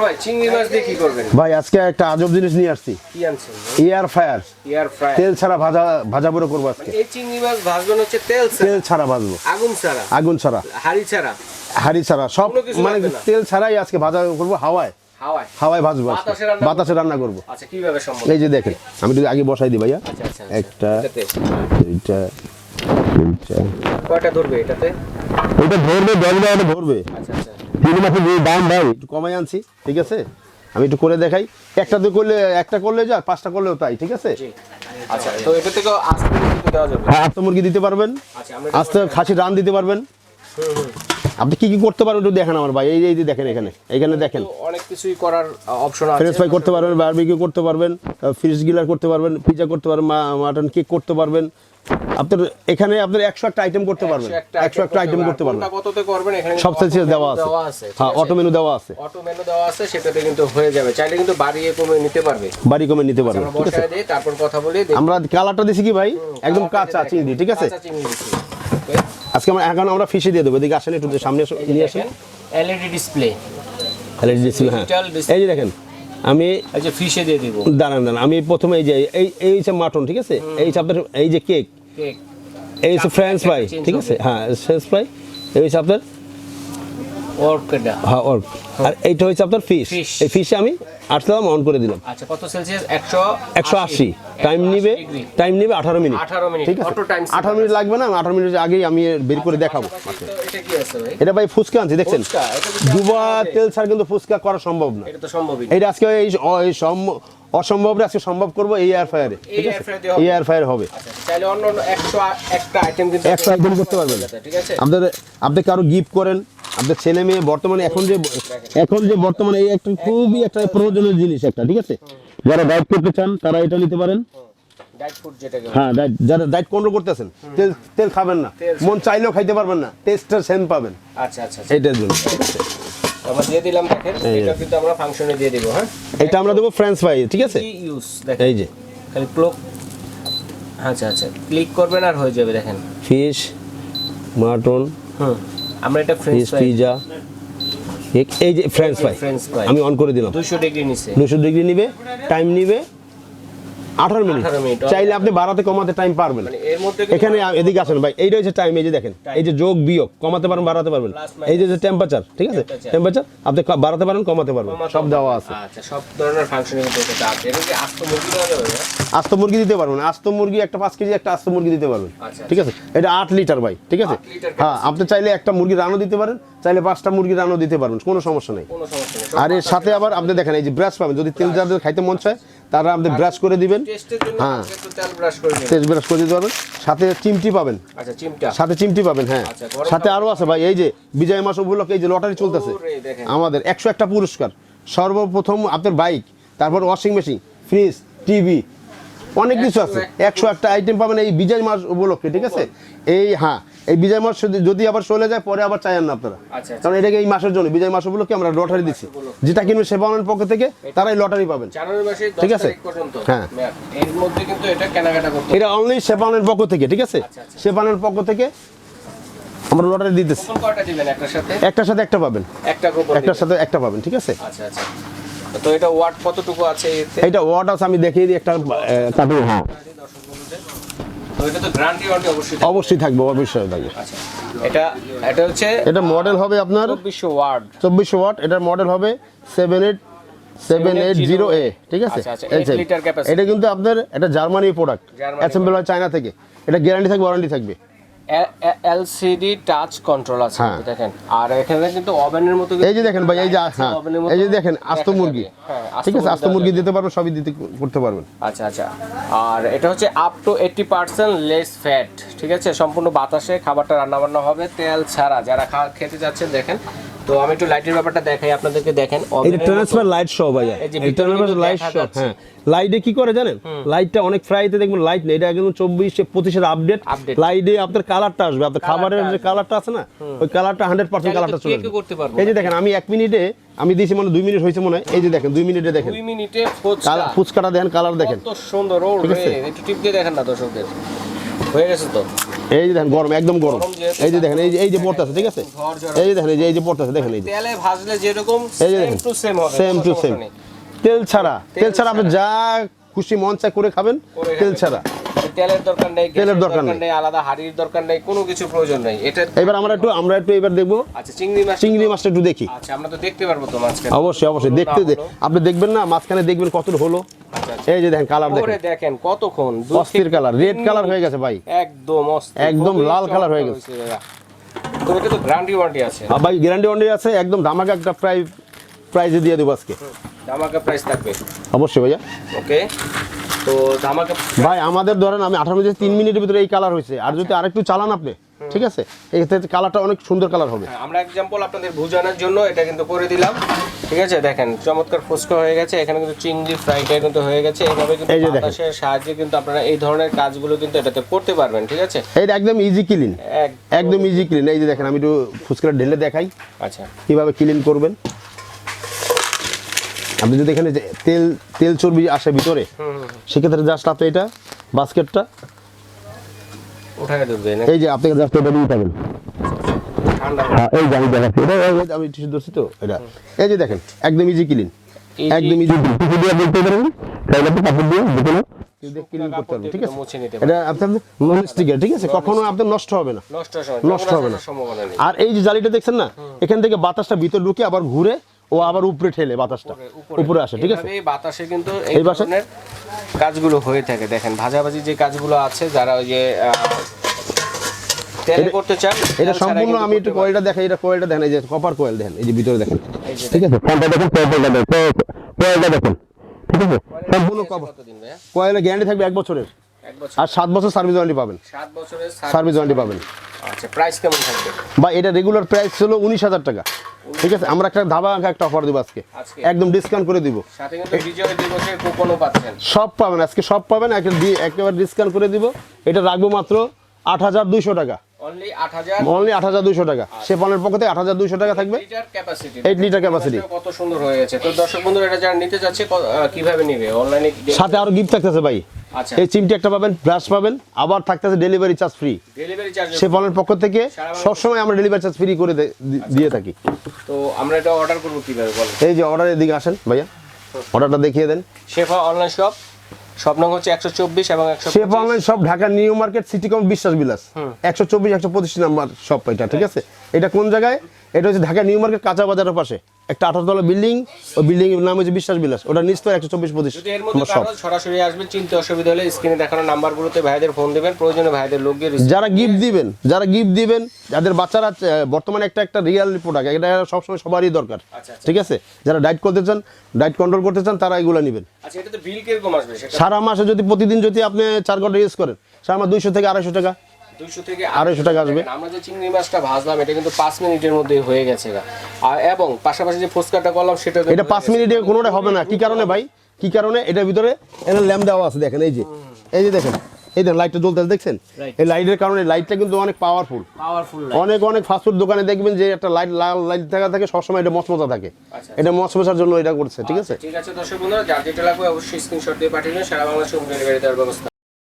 ভাই চিংড়ি মাছ দিয়ে কি করবেন? ভাই আজকে একটা আজব জিনিস নিয়ে আসছি। কি আনছেন এয়ার ফায়ার এয়ার তেল ছাড়া ভাজা ভাজা পুরো করব আজকে। এই চিংড়ি মাছ ভাজবেন হচ্ছে তেল ছাড়া, তেল ছাড়া ভাজবো। আগুন ছাড়া। আগুন ছাড়া। হাড়ি ছাড়া। হাড়ি ছাড়া। সব মানে তেল ছাড়াই আজকে ভাজা করব হাওয়ায়। হাওয়ায়। হাওয়ায় ভাজবো বাতাসে রান্না করব। আচ্ছা কীভাবে সম্ভব? এই যে দেখেন আমি একটু আগে বসাই দিই ভাইয়া। আচ্ছা আচ্ছা একটা দুইটা কয়টা ধরবে এটাতে? ওটা ধরবে দশ বারোটা ধরবে। আচ্ছা আচ্ছা। তিন মাসে যে দাম ভাই। একটু কমাই আনছি ঠিক আছে? আমি একটু করে দেখাই। একটা তো করলে একটা করলে যা পাঁচটা করলেও তাই ঠিক আছে? আচ্ছা তো এটা থেকে আস্তে হ্যাঁ মুরগি দিতে পারবেন। আচ্ছা আস্তে খাসির রান দিতে পারবেন। আপনি কি কি করতে পারবেন একটু দেখেন আমার ভাই এই যে- দেখেন এখানে এখানে দেখেন। অনেক কিছুই করার অপশন আছে। ফ্রেঞ্চ ফ্রাই করতে পারবেন বারবিকিউ করতে পারবেন ফিশ গিলার করতে পারবেন পিজা করতে পারবেন মাটন কেক করতে পারবেন। আপনার এখানে আপনার একশো একটা আইটেম করতে পারবেন একশো একটা আইটেম করতে পারবেন। কততে করবেন এখানে সব সাইজের দেওয়া আছে। হ্যাঁ অটো মেনু দেওয়া আছে। অটো মেনু দেওয়া আছে সেটাতে কিন্তু হয়ে যাবে। চাইলে কিন্তু বাড়িয়ে কমে নিতে পারবে। বাড়ি কমে নিতে পারবে ঠিক আছে? তারপর কথা বলি আমরা কালারটা দিছি কি ভাই? একদম কাঁচা চিংড়ি ঠিক আছে? কাঁচা চিংড়ি। আজকে আমরা এখন আমরা ফিশে দিয়ে দেবো এদিকে আসেন একটু সামনে নিয়ে আসেন। এলইডি ডিসপ্লে এলইডি ডিসপ্লে হ্যাঁ। এই যে দেখেন আমি আচ্ছা ফিশে দিয়ে দিব। দাঁড়ান দাঁড়ান আমি প্রথমে এই যে এই এই হচ্ছে মাটন ঠিক আছে? এই আপনার এই যে কেক কেক এই হচ্ছে ফ্রেঞ্চ ফ্রাই ঠিক আছে? হ্যাঁ ফ্রেঞ্চ ফ্রাই এই হচ্ছে আপনার ওরকেডা হ্যাঁ ওর আর এইটা হচ্ছে আপনার ফিশ এই ফিশে আমি আসলাম অন করে দিলাম। আচ্ছা কত সেলসিয়াস 100 একশো আশি। টাইম নিবে টাইম নিবে আঠারো মিনিট 18 মিনিট ঠিক আছে? আঠারো মিনিট লাগবে না? আঠারো মিনিট আগেই আমি বের করে দেখাবো। এটা ভাই? ফুচকা আনছি দেখছেন? দুবা তেল ছাড়া কিন্তু ফুচকা করা সম্ভব না। এটা তো সম্ভবই না। এটা আজকে এই অ- এই সম- অসম্ভবটা আজকে সম্ভব করব এই এয়ার ফায়ারে ঠিক আছে? এই এয়ার ফায়ার হবে। আচ্ছা চাইলে অন্য অন্য 100 একটা আইটেম কিন্তু একশো আইটেম করতে পারবেন। ঠিক আছে? আপনাদের আপনি কারও গিফট করেন আপনার ছেলে মেয়ে বর্তমানে এখন যে এখন যে বর্তমানে এই একটা খুবই একটা প্রয়োজনীয় জিনিস একটা ঠিক আছে? যারা ডায়েট করতে চান তারা এটা নিতে পারেন। হ্যাঁ যারা ডায়েট কন্ট্রোল করতেছেন তেল তেল খাবেন না। মন চাইলেও খাইতে পারবেন না টেস্টটা সেম পাবেন। আচ্ছা আচ্ছা আচ্ছা। জন্য। আমরা দিয়ে দিলাম দেখেন এটা কিন্তু আমরা ফাংশনে দিয়ে দিব হ্যাঁ? এটা আমরা দেবো ফ্রেঞ্চ ফ্রাই ঠিক আছে? ইউজ দেখেন। এই যে। খালি ক্লোক আচ্ছা আচ্ছা ক্লিক করবেন আর হয়ে যাবে দেখেন। ফিশ মাটন হুম। আমরা এটা ফ্রেঞ্চ পিজা এই যে ফ্রেঞ্চ ফ্রাই আমি অন করে দিলাম। 200 ডিগ্রি নিচে। 200 ডিগ্রি নিবে টাইম নিবে আঠারো মিনিট। 18 মিনিট। চাইলে আপনি বাড়াতে কমাতে টাইম পারবেন। মানে এখানে এদিকে আসেন ভাই এইটা হচ্ছে টাইম এই যে দেখেন এই যে যোগ বিয়োগ কমাতে পারেন বাড়াতে পারবেন। এই যে টেম্পারেচার ঠিক আছে? টেম্পারেচার আপনি বাড়াতে পারেন কমাতে পারবেন। সব দেওয়া আছে। আচ্ছা সব ধরনের ফাংশনে আস্ত মুরগি দিতে পারবেন। আস্ত মুরগি একটা পাঁচ কেজি একটা আস্ত মুরগি দিতে পারবেন। আচ্ছা, ঠিক আছে? এটা আট লিটার ভাই ঠিক আছে? হ্যাঁ আপনি চাইলে একটা মুরগি রানও দিতে পারেন। চাইলে পাঁচটা মুরগি রানও দিতে পারবেন কোনো সমস্যা নেই। আর এর সাথে আবার আপনি দেখেন এই যে ব্রাশ পাবেন যদি তেল যাদের খাইতে মন চায় তারা আপনি ব্রাশ করে দিবেন। হ্যাঁ। তেল ব্রাশ করে দিতে পারবেন। সাথে চিমটি পাবেন। আচ্ছা চিমটা। সাথে চিমটি পাবেন হ্যাঁ। আচ্ছা, সাথে আরও আছে ভাই এই যে বিজয় মাস উপলক্ষে এই যে লটারি চলতেছে। আমাদের একশো একটা পুরস্কার। সর্বপ্রথম আপনার বাইক তারপর ওয়াশিং মেশিন ফ্রিজ টিভি অনেক কিছু আছে। একশো একটা। আইটেম পাবেন এই বিজয় মাস উপলক্ষে ঠিক আছে? এই হ্যাঁ এই বিজয় মাস যদি- আবার চলে যায় পরে আবার চাইেন না আপনারা আচ্ছা, আচ্ছা। কারণ এটাকে এই মাসের জন্য বিজয় মাস উপলক্ষে আমরা লটারি দিচ্ছি যেটা কিনবে সেবানের পক্ষ থেকে তারাই লটারি পাবেন ঠিক আছে? হ্যাঁ। এটা এটা অনলি সেবানের পক্ষ থেকে ঠিক আছে আচ্ছা, আচ্ছা। সেবানের পক্ষ থেকে আমরা লটারি দিতেছি একটার সাথে একটা পাবেন একটার সাথে একটা পাবেন ঠিক আছে আচ্ছা আচ্ছা তো এটা ওয়াট কতটুকু আছে এইটা ওয়াট আছে আমি দেখিয়ে দিই একটা কার্টুন হ্যাঁ তো এটা তো গ্যারান্টি ওয়ারেন্টি অবশ্যই থাকবে। অবশ্যই থাকবে অবশ্যই থাকবে। আচ্ছা। এটা এটা হচ্ছে এটা মডেল হবে আপনার? 2400 ওয়াট। চব্বিশশো ওয়াট এটার মডেল হবে seven eight seven eight zero A ঠিক আছে? আচ্ছা, আচ্ছা, এই 8 same। liter capacity। এটা কিন্তু আপনার এটা জার্মানি প্রোডাক্ট অ্যাসেম্বল হয় চায়না থেকে। এটা গ্যারান্টি থাকবে ওয়ারেন্টি থাকবে। এলসিডি টাচ কন্ট্রোল আছে হ্যাঁ। দেখেন। আর এখানে কিন্তু ওভেনের মতো এই যে দেখেন ভাই এই যে হ্যাঁ। এই যে দেখেন আস্ত মুরগি। হ্যাঁ, আস্ত ঠিক আছে মুরগি আস্ত মুরগি দিতে পারবেন সবই দিতে করতে পারবেন। আচ্ছা আচ্ছা। আর এটা হচ্ছে up to eighty percent less fat ঠিক আছে? সম্পূর্ণ বাতাসে খাবারটা রান্না বান্না হবে তেল ছাড়া। যারা খেতে যাচ্ছেন দেখেন তো আমি একটু লাইটের ব্যাপারটা দেখাই আপনাদেরকে দেখেন। এই ট্রান্সফার লাইট শো ভাইয়া। এই ট্রান্সফার লাইট শো হ্যাঁ। লাইটে কি করে জানেন? লাইটটা অনেক ফ্রাইতে দেখবেন লাইট নেই। এটা একদম চব্বিশে পঁচিশের আপডেট লাইটে আপনার কালারটা আসবে। আপনার খাবারের যে কালারটা আছে না ওই কালারটা হান্ড্রেড পার্সেন্ট কালারটা চলে আসবে। করতে পারব। এই যে দেখেন আমি এক মিনিটে আমি দিয়েছি মানে দুই মিনিট হয়েছে মনে হয়। এই যে দেখেন দুই মিনিটে দেখেন। দুই মিনিটে ফুচকাটা দেখেন কালার দেখেন। কত সুন্দর ঠিক আছে? একটু টিপ দিয়ে দেখেন না দর্শকদের। হয়ে গেছে তো? এই যে দেখেন গরম একদম গরম। এই যে দেখেন এই যে এই যে পড়তেছে ঠিক আছে? এই যে দেখেন এই যে এই যে পড়তেছে দেখেন এই যে। তেলে ভাজলে যেরকম এই যে সেম দেখেন সেম হবে সেম টু সেম তেল ছাড়া তেল ছাড়া আপনি যা খুশি মন চায় করে খাবেন তেল ছাড়া। তেলের দরকার নেই তেলের দরকার নেই। আলাদা হাড়ির দরকার নেই কোনো কিছু প্রয়োজন নেই। এটা এবার আমরা একটু আমরা একটু এবার দেখব। আচ্ছা চিংড়ি মাছ চিংড়ি মাছটা একটু দেখি। আচ্ছা আমরা তো দেখতে পারব তো মাছখানে অবশ্যই অবশ্যই দেখতে আপনি দেখবেন না মাঝখানে দেখবেন কতটা হলো। আচ্ছা, আচ্ছা। এই যে দেখেন কালার দেখেন। দেখেন কতক্ষণ? অস্থির কালার রেড কালার হয়ে গেছে ভাই। একদম একদম লাল কালার হয়ে গেছে। তো এটা তো গ্যারান্টি ওয়ারেন্টি আছে। আর ভাই গ্যারান্টি ওয়ারেন্টি আছে একদম ধামাকা একটা প্রাইস প্রাইজে দিয়ে দেবো আজকে। ধামাকা প্রাইস থাকবে। অবশ্যই ভাইয়া। ওকে তো ধামাকা ভাই আমাদের ধরেন আমি আঠারো মিনিট তিন মিনিটের ভিতরে এই কালার হয়েছে। আর যদি আরেকটু চালান আপনি ঠিক আছে? এক্ষেত্রে কালারটা অনেক সুন্দর কালার হবে। হ্যাঁ, আমরা এক্সাম্পল আপনাদের বোঝানোর জন্য এটা কিন্তু করে দিলাম। ঠিক আছে? দেখেন চমৎকার ফুচকা হয়ে গেছে। এখানে কিন্তু চিংড়ি ফ্রাইটা কিন্তু হয়ে গেছে। এইভাবে কিন্তু। বাতাসের সাহায্যে কিন্তু আপনারা এই ধরনের কাজগুলো কিন্তু এটাতে করতে পারবেন ঠিক আছে? এইটা একদম ইজি ক্লিন এক একদম ইজি ক্লিন এই যে দেখেন আমি একটু ফুচকাটা ঢেলে দেখাই। আচ্ছা। কীভাবে ক্লিন করবেন? আপনি যদি এখানে তেল তেল চর্বি আসে ভিতরে সেক্ষেত্রে জাস্ট আপনি এটা বাস্কেটটা এই যে আপনি জাস্ট এটা ঠান্ডা হ্যাঁ এই যে আমি দেখাচ্ছি। এটা আমি টিস্যু ধরছি তো এটা। এই যে দেখেন একদম ইজি ক্লিন একদম ইজি টিস্যু দিয়ে বলতে পারবেন তাহলে আপনি কাপড় দিয়ে যে কোনো ক্লিন করতে কাপড় পারবেন দিয়ে ঠিক আছে এটা আপনার নন স্টিকের ঠিক আছে? কখনো আপনার নষ্ট হবে না। নষ্ট হবে না। আর এই যে জালিটা দেখছেন না এখান থেকে বাতাসটা ভিতরে ঢুকে আবার ঘুরে ও আবার উপরে ঠেলে বাতাসটা। উপরে আসে ঠিক আছে? বাতাসে কিন্তু এই ধরনের কাজগুলো হয়ে থাকে। দেখেন ভাজাভাজি যে কাজগুলো আছে যারা ওই যে তেলে করতে চান এটা সম্পূর্ণ আমি একটু কয়েলটা দেখাই এটা কয়েলটা দেখেন এই যে কপার কয়েল দেখেন এই যে ভিতরে দেখেন। ঠিক আছে? ফোনটা দেখেন কয়েলটা দেখেন কয়েলটা দেখেন ঠিক আছে? সম্পূর্ণ কপার। কতদিন গ্যারান্টি থাকবে এক বছরের। আর সাত বছর সার্ভিস ওয়ারেন্টি পাবেন। সাত বছরের সার্ভিস ওয়ারেন্টি পাবেন। আচ্ছা প্রাইস কেমন থাকবে? বা এটা রেগুলার প্রাইস হলো উনিশ হাজার টাকা। ঠিক আছে? আমরা একটা ধাবা একটা অফার দিব আজকে? একদম ডিসকাউন্ট করে দিব। সব পাবেন। আজকে সব পাবেন। একেবারে ডিসকাউন্ট করে দিব। এটা রাখব মাত্র আট হাজার দুইশো টাকা। অনলি আট হাজার? দুইশো টাকা। সে পনেরো পক্ষ থেকে আট হাজার দুইশো টাকা থাকবে। Eight litre capacity 8 litre capacity। কত সুন্দর তো দর্শক বন্ধুরা এটা যারা নিতে কীভাবে নিবে? অনলাইনে সাথে আরও গিফট থাকতেছে ভাই। আচ্ছা এই চিমটি একটা পাবেন ব্রাশ পাবেন আবার থাকতেছে delivery charge free delivery charge সে পনেরো পক্ষ থেকে সবসময় আমরা ডেলিভারি চার্জ ফ্রি করে দিয়ে থাকি। তো আমরা এটা অর্ডার করব কীভাবে বলেন? এই যে অর্ডারের দিকে আসেন ভাইয়া। অর্ডারটা দেখিয়ে দেন। শেফা অনলাইন শপ শপ নং হচ্ছে একশো চব্বিশ এবং একশো শেপ অনলাইন সব ঢাকা নিউ মার্কেট সিটি কম বিশ্বাস বিলাস। একশো চব্বিশ একশো পঁচিশ নাম্বার শপ এটা ঠিক আছে? এটা কোন জায়গায়? এটা হচ্ছে ঢাকা নিউ মার্কেট কাঁচা বাজারের পাশে। একটা আঠারোতলা বিল্ডিং ওই বিল্ডিং এর নাম হচ্ছে বিশ্বাস বিলাস। ওটা নিশ্চয় একশো চব্বিশ পঁচিশ। সরাসরি আসবেন চিনতে অসুবিধা হলে স্ক্রিনে দেখানো নাম্বারগুলোতে ভাইদের ফোন দেবেন প্রয়োজনে ভাইদের লোক যারা গিফট দিবেন যারা গিফট দিবেন যাদের বাচ্চারা বর্তমানে একটা একটা রিয়াল প্রোডাক্ট এটা সবসময় সবারই দরকার। আচ্ছা, আচ্ছা। ঠিক আছে? যারা ডায়েট করতে চান ডায়েট কন্ট্রোল করতে চান তারা এগুলো নেবেন। আচ্ছা আসবে সারা মাসে যদি প্রতিদিন যদি আপনি চার ঘণ্টা ইউজ করেন সারা মাস দুইশো থেকে আড়াইশো টাকা। দুইশো থেকে আড়াইশো টাকা আসবে। আমরা যে চিংড়ি মাছটা ভাজলাম এটা কিন্তু পাঁচ মিনিটের মধ্যেই হয়ে গেছে আর এবং পাশাপাশি যে ফুচকাটা করলাম সেটা এটা পাঁচ মিনিটে কোনোটা হবে না। কি কারণে ভাই? কি কারণে? এটার ভিতরে এখানে ল্যাম্প দেওয়া আছে দেখেন এই যে। এই যে দেখেন এই দেখেন লাইটটা জ্বলতে দেখছেন? এই লাইটের কারণে লাইটটা কিন্তু অনেক পাওয়ারফুল পাওয়ারফুল অনেক অনেক ফাস্টফুড দোকানে দেখবেন যে একটা লাইট লাল লাইট থাকা থাকে সবসময় এটা মচমচা থাকে। আচ্ছা। এটা মচমচার জন্য এটা করছে ঠিক আছে? ঠিক আছে দর্শক বন্ধুরা যার যেটা লাগবে অবশ্যই স্ক্রিনশট দিয়ে পাঠিয়ে সারা বাংলাদেশে হোম ডেলিভারি দেওয়ার ব্যবস্থা।